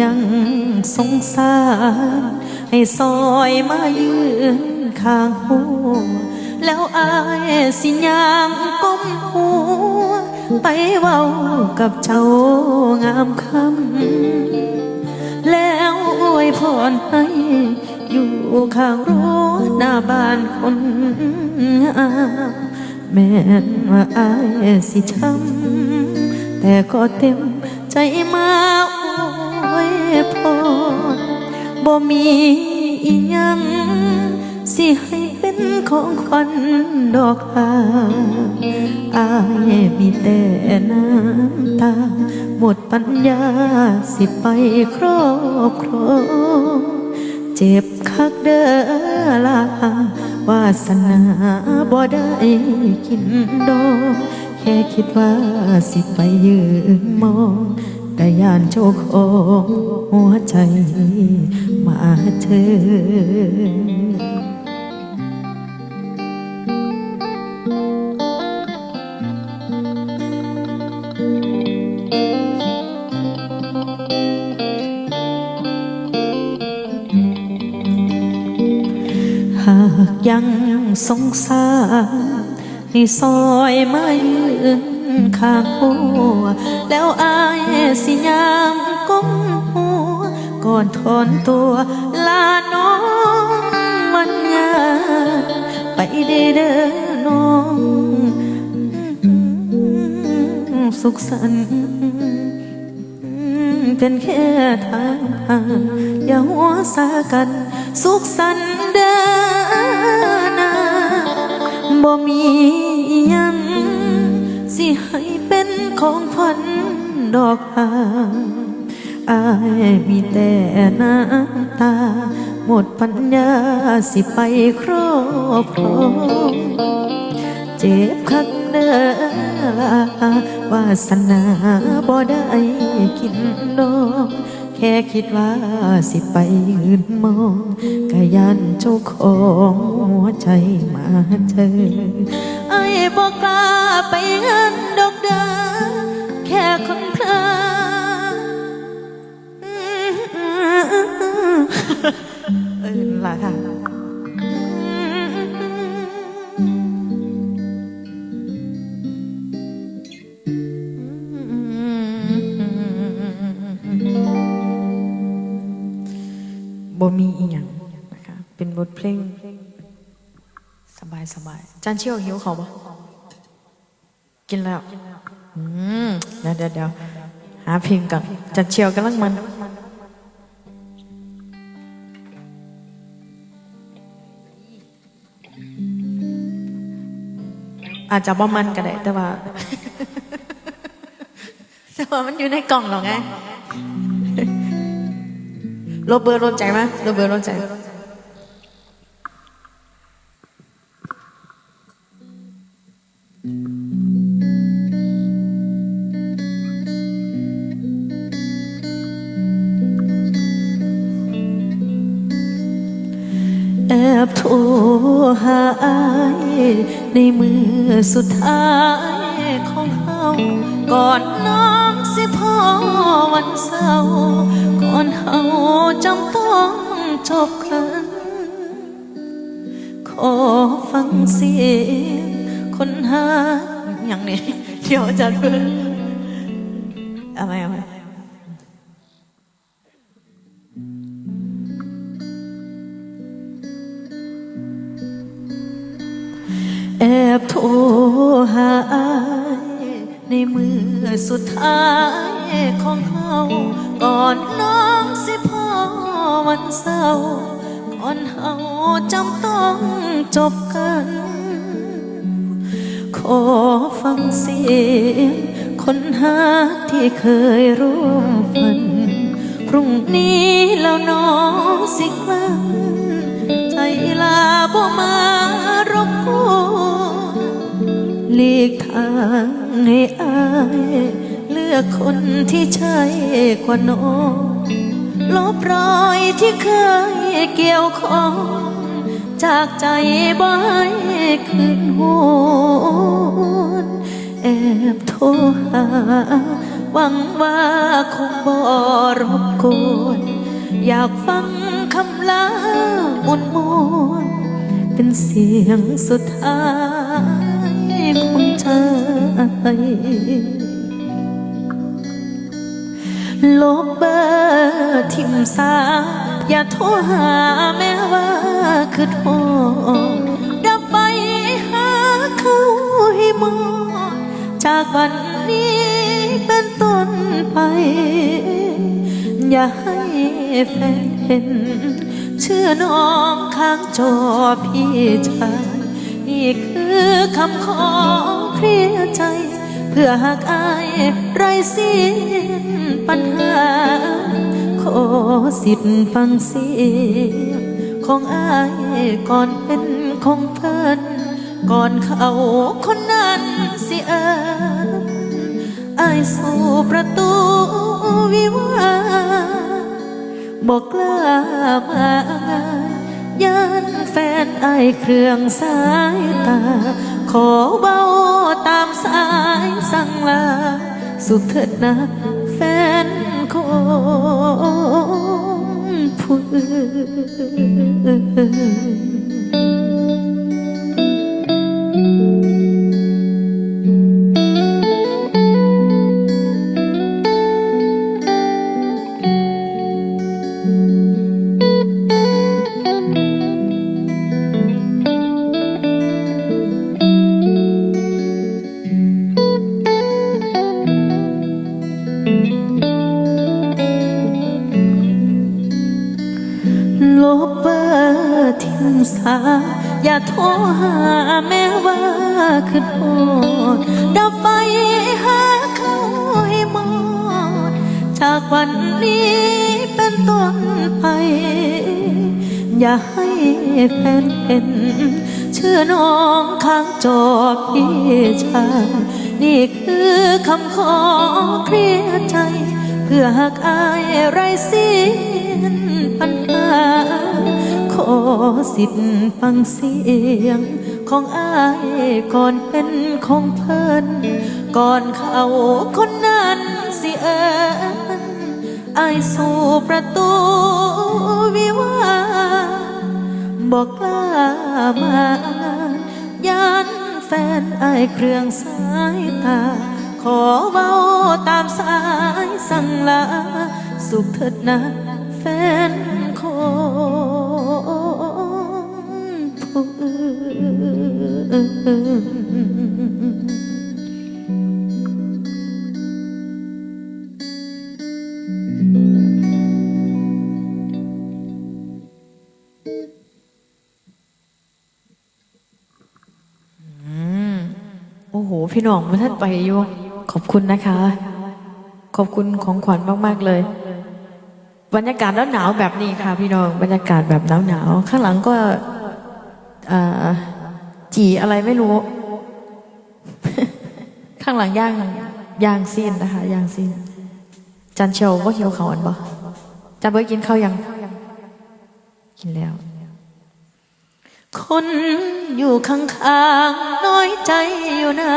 ยังสงสาร ให้ซอยมายืนข้างหัวแล้วอายสิยางก้มหัว ไปเว้ากับเจ้างามคำแล้วอวยพรให้ อยู่ข้างรั้วหน้าบ้านคนงามแม้นว่าอายสิช้ำแต่ก็เต็มใจมา พรบ่มีอีหยัง สิให้เป็นของขวัญดอกหาอายมีแต่น้ำตา หมดปัญญาสิไปครอบครองเจ็บคักเด้อลาวาสนาบ่ได้กินดอกแค่คิดว่าสิไปยืนมอง แต่ยานโชคของหัวใจมาเธอหากยังสงสารให้ซอยมายืน ข้างหัว แล้วอายสิยามก้มหัว ก่อนถอนตัวลาน้องมันงานไปได้เด้อน้อง สุขสันต์เป็นแค่ทางผ่านอย่าหัวสากัน สุขสันต์เดินนาบ่มี สิให้เป็นของขวัญดอกหางอายมีแต่น้ำตา หมดปัญญาสิไปครอบครองเจ็บคักเนื้อลาวาสนาบ่ได้กินดอก แค่คิดว่าสิไปยืนมองกะยันเจ้าของหัวใจมาเจอไอ้บอกกล้าไปเงินดอกเด้อแค่คนเพลอเออล่ะค่ะ มีอีหยังนะคะเป็นบทเพลง สบายสบายๆจานเชี่ยวหิวเขาปะกินแล้ว อืมเดี๋ยวเดี๋ยวเดี๋ยวหาเพลงก่อนจานเชี่ยวกำลังมันอาจจะบ่มันก็ได้แต่ว่า แต่ว่ามันอยู่ในกล่องหรอไง โรเบิร์ตโรใจไหมโรเบิร์ตโรใจแอบโทรหาอายในมือสุดท้ายของเฮาก่อนนองสิพ่อ วันเศร้า ก่อนเฮาจำต้องจบกันขอฟังเสียงคนหาอย่างนี้เดี๋ยวจะเพิ่งอะไรอะไรแอบโทรหาอายในมือสุดท้าย ของเฮาก่อนน้องสิพ่อวันเศร้าก่อนเฮาจำต้องจบกัน ขอฟังเสียงคนหาที่เคยร่วมฝัน พรุ่งนี้แล้วน้องสิกลันใจลาบ่มารบกวนหลีกทางให้อาย อกคนที่ใช่กว่าน้องลบรอยที่เคยเกี่ยวข้อง จากใจบ่ให้คืนหวนแอบโทรหา หวังว่าคงบ่รบกวนอยากฟังคำลามนมนเป็นเสียงสุดท้ายของเธอ ลบเบอร์ทิมสาอย่าโทรหาแม้ว่าคือโทษดับไปหาเขาให้หมดจากวันนี้เป็นต้นไป อย่าให้แฟนเห็น เชื่อน้องข้างจอพี่ชายนี่คือคำขอเคลียร์ใจ เพื่อหากอายไรสิ้นปัญหา ขอสิทธิ์ฟังเสียงของอายก่อนเป็นของเพิ่นก่อนเขาคนนั้นสิเอิญอายสู่ประตูวิวาบอกกล้ามาย่านแฟนไอายเครื่องสายตา ขอเบาตามสายสั่งลา สุขเถิดนะแฟน ของผู้อื่น อย่าให้แฟนเห็นเชื่อน้องข้างจอพี่ชายนี่คือคำขอเคลียร์ใจ เพื่อหากอายไรสิ้นปัญหา ขอสิทธิ์ฟังเสียง ของอายก่อนเป็นของเพิ่น ก่อนเขาคนนั้นสิเอิญอายสู่ประตู วิวาบอกกล้ามาย่านแฟนไอเครื่องสายตา ขอเบาตามสายสั่งลา สุขเถิดนะแฟนของผู้อื่น พี่น้องมาท่านไปอยู่ขอบคุณนะคะ ขอบคุณของขวัญมาก ๆ เลย บรรยากาศหนาวๆแบบนี้ค่ะ พี่น้องบรรยากาศแบบหนาวหนาวๆข้างหลังก็จีอะไรไม่รู้ ข้างหลังย่างย่างซีนนะคะย่างซีนจันเชียวว่าหิวเขาวอันบ่จันเบิร์กินข้าวยัง กินแล้ว คนอยู่ข้างๆน้อยใจอยู่นะ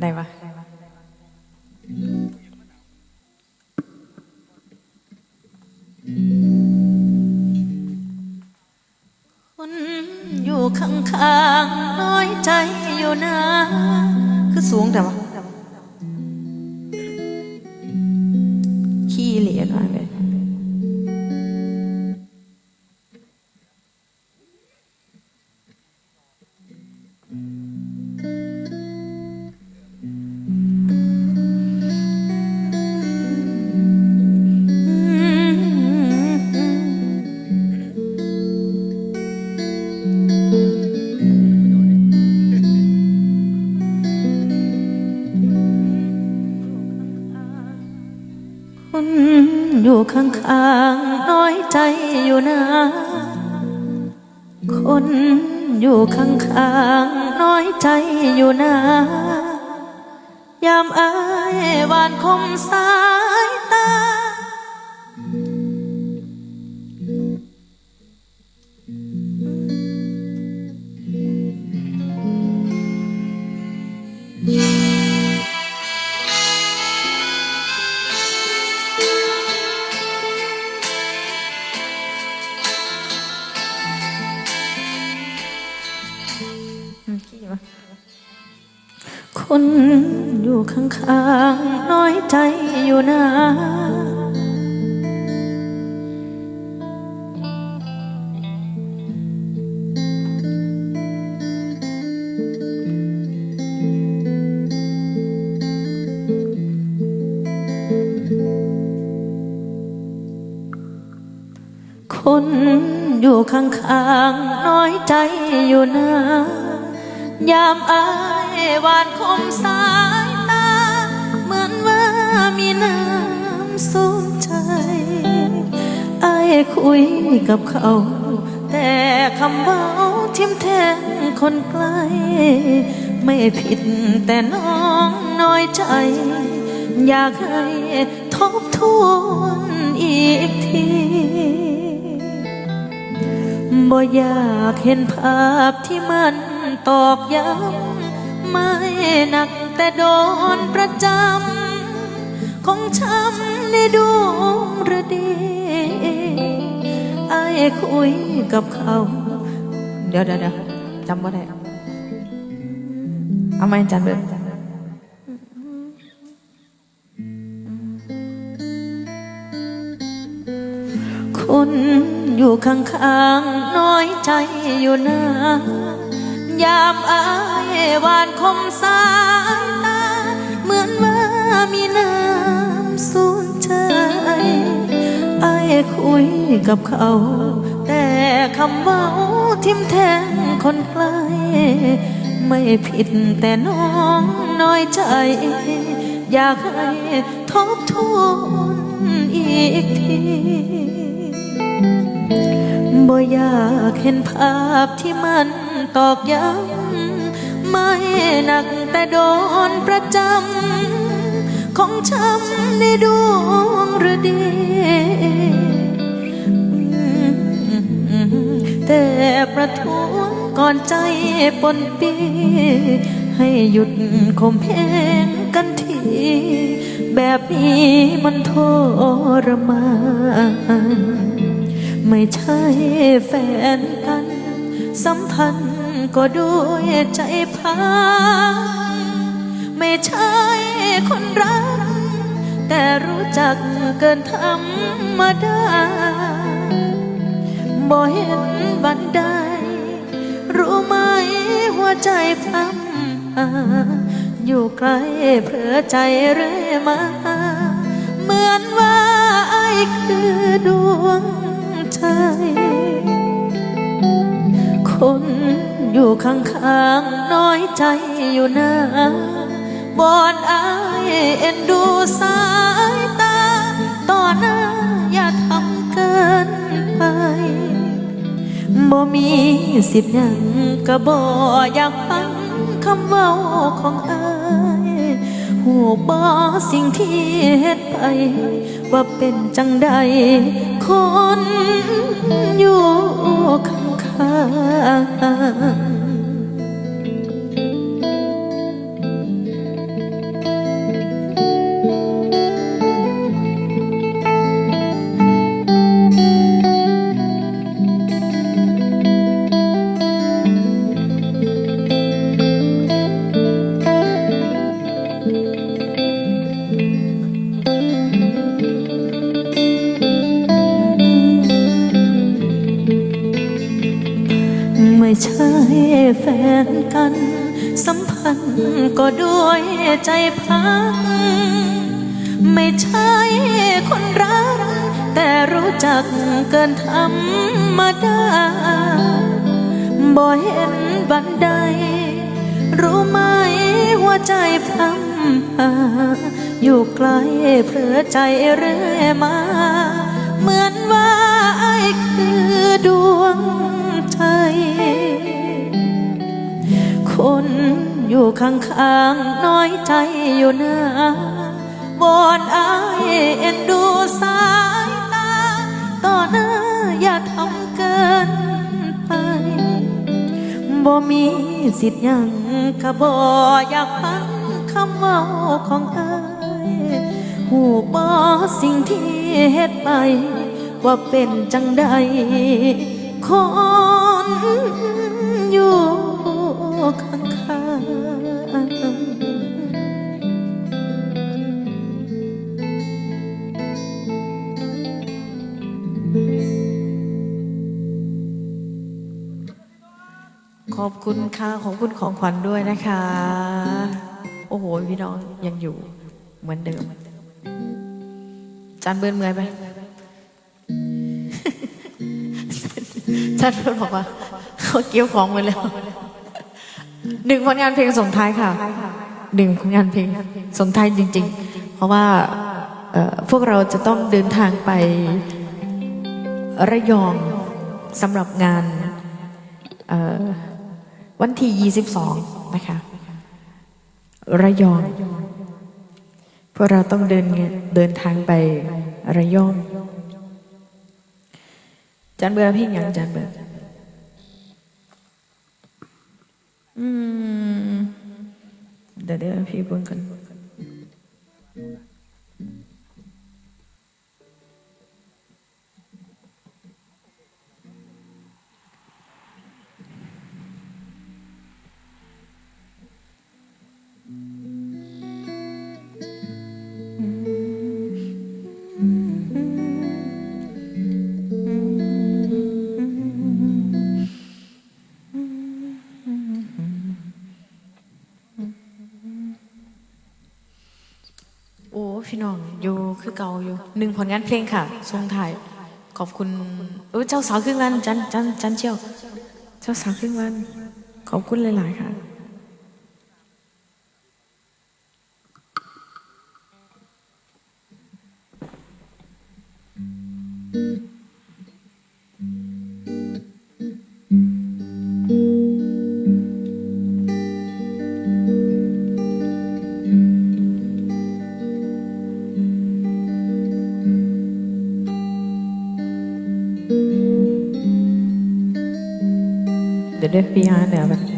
ได้ปะคนอยู่ข้างๆน้อยใจอยู่นะ คือสูงแต่ว่า อยู่ข้างๆน้อยใจอยู่นะ คนอยู่ข้างๆน้อยใจอยู่นะ ยามอายหวานคมสา ใจอยู่นะคนอยู่ข้างๆน้อยใจอยู่นะ ยามอายวานคมสาย น้ำสูงใจไอายคุยกับเขา แต่คำเว้าทิมแทงคนไกล ไม่ผิดแต่น้องน้อยใจ อยากให้ทบทวนอีกทีบ่อยากเห็นภาพที่มันตอกย้ำไม่หนักแต่โดนประจำ ของช้ำในดวงระดีไอ้คุยกับเขา เดี๋ยวเดี๋ยวจำว่าได้เอาไหมจันเบิร์คนอยู่ข้างๆน้อยใจอยู่นะยามอายวานคมสายตา เหมือนว่ามีน้ คุยกับเขา แต่คำเว้าทิมแทงคนไกล ไม่ผิดแต่น้องน้อยใจ อยากให้ทบทวนอีกทีบ่อยากเห็นภาพที่มันตอกย้ำไม่หนักแต่โดนประจำของช้ำในดวง ระท้วงก่อนใจปนปี ให้หยุดข่มเพงกันที แบบนี้มันทรมานไม่ใช่แฟนกัน สัมพันธ์ก็ด้วยใจพังไม่ใช่คนรัก แต่รู้จักเกินธรรมดาบ่เห็นบันได ใจพัมอยู่ใกล้เผลอใจเรื่อยมา เหมือนว่าไอ้คือดวงใจ คนอยู่ข้างๆน้อยใจอยู่นะบอนไอเอ็นดูสา บ่มีสิบหยังก็บ่อยากฟังคำเว้าของอายหูบ่สิ่งที่เฮ็ดไป ว่าเป็นจังใด คนอยู่ข้างๆ ใช่แฟนกัน สัมพันธ์ก็ด้วยใจพัก ไม่ใช่คนรัก แต่รู้จักเกินธรรมดาบ่เห็นบันได รู้ไหมหัวใจพลัมพาอยู่ไกลเผลอใจเรื่อยมา่ข้างๆน้อยใจอยู่นะวอนอายเอ็นดูสายตา ต่อหน้าอย่าทำเกินไปบ่มีสิทธิ์ยังก็บ่อยากฟังคำเว้าของอายหูบ่สิ่งที่เฮ็ดไป ว่าเป็นจังใดคนอยู่ ขอบคุณค่ะขอบคุณของขวัญด้วยนะคะ โอ้โห พี่น้องยังอยู่เหมือนเดิม จานเบิร์นเมื่อยไหมจานเบิร์นบอกว่าเขาเกี่ยวของหมดแล้วหนึ่งผลงานเพลงส่งท้ายค่ะหนึ่งผลงานเพลงส่งท้ายจริง ๆ เพราะว่าพวกเราจะต้องเดินทางไประยองสำหรับงานเอ่อ วันที่ 22 นะคะ ระยอง พวกเราต้องเดินเงเดินทางไประยอง จันเบื่อพี่ยังจันเบื่ออืมเดี๋ยวเดี๋ยวพี่บุญกัน เก่าอยู่หนึ่งผลงานเพลงค่ะทรงถ่าย ขอบคุณเออเจ้าสาวครึ่งวันจันจันจันเชียว เจ้าสาวครึ่งวัน ขอบคุณหลาย ๆ ค่ะ เดี๋ย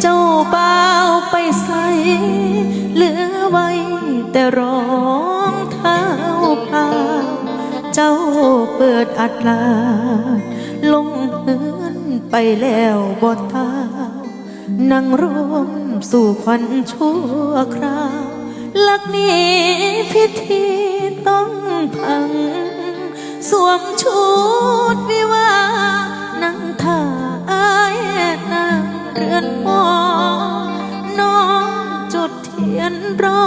เจ้าบ่าไปใส่เหลือไว้แต่รองเท้าผ้าเจ้าเปิดอัดลาดลงเฮือนไปแล้วบ่ตานั่งร่วมสู่ควันชั่วคราวลักนี้พิธีต้องพัง สวมชุดวิวา เรือนหมอน้องจุดเทียนรอ